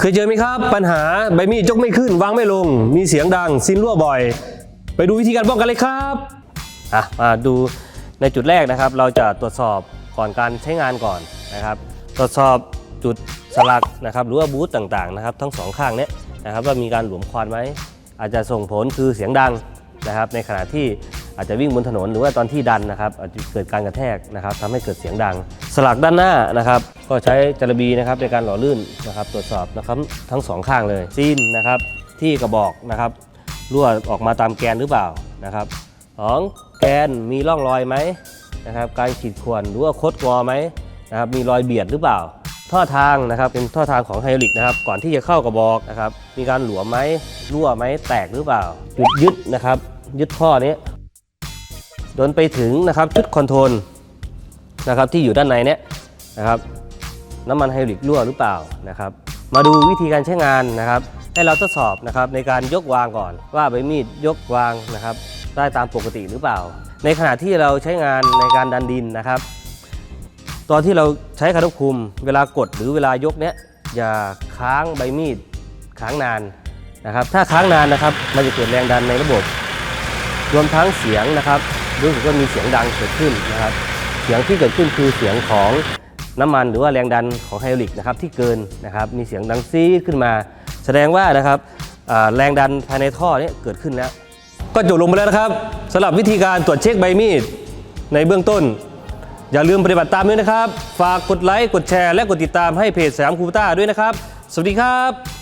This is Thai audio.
เคยเจอไหมครับ ปัญหาใบมีดยกไม่ขึ้น วางไม่ลง มีเสียงดังซินรั่วบ่อย ไปดูวิธีการป้องกันเลยครับอะมาดูในจุดแรกนะครับ เราจะตรวจสอบก่อนการใช้งานก่อนนะครับ ตรวจสอบจุดสลักนะครับ หรือว่าบูธต่างๆนะครับ ทั้งสองข้างเนี้ยนะครับว่ามีการหลวมควันไหมอาจจะส่งผลคือเสียงดังนะครับ ในขณะที่ อาจจะวิ่งบนถนนหรือว่าตอนที่ดันนะครับอาจจะเกิดการกระแทกนะครับทำให้เกิดเสียงดัง สลักด้านหน้านะครับก็ใช้จระบีนะครับในการหล่อลื่นนะครับตรวจสอบนะครับทั้งสองข้างเลยซีนนะครับที่กระบอกนะครับรั่วออกมาตามแกนหรือเปล่านะครับสองแกนมีร่องรอยไหมนะครับการขีดข่วนหรือว่าคดงอไหมนะครับมีรอยเบียดหรือเปล่า ท่อทางนะครับเป็นท่อทางของไฮดรอลิกนะครับก่อนที่จะเข้ากระบอกนะครับมีการหลวมไหมรั่วไหมแตกหรือเปล่าจุดยึดนะครับยึดท่อนี้ จนไปถึงนะครับชุดคอนโทรลนะครับที่อยู่ด้านในเนี้ยนะครับน้ำมันไฮดรอลิกรั่วหรือเปล่านะครับ มาดูวิธีการใช้งานนะครับ ให้เราทดสอบนะครับในการยกวางก่อน ว่าใบมีดยกวางนะครับ ได้ตามปกติหรือเปล่า ในขณะที่เราใช้งานในการดันดินนะครับ ตอนที่เราใช้คันควบคุม เวลากดหรือเวลายกเนี้ยอย่าค้างใบมีดค้างนานนะครับ ถ้าค้างนานนะครับ มันจะเกิดแรงดันในระบบ รวมทั้งเสียงนะครับ รู้สึกว่ามีเสียงดังเกิดขึ้นนะครับ เสียงที่เกิดขึ้นคือเสียงของน้ำมันหรือว่าแรงดันของไฮดรอลิกนะครับที่เกินนะครับมีเสียงดังซีดขึ้นมา แสดงว่านะครับแรงดันภายในท่อเนี้เกิดขึ้นแล้วก็จบลงไปแล้วนะครับสำหรับวิธีการตรวจเช็คใบมีดในเบื้องต้น อย่าลืมปฏิบัติตามด้วยนะครับ ฝากกดไลค์กดแชร์ และกดติดตามให้เพจสยามคูปต้าด้วยนะครับ สวัสดีครับ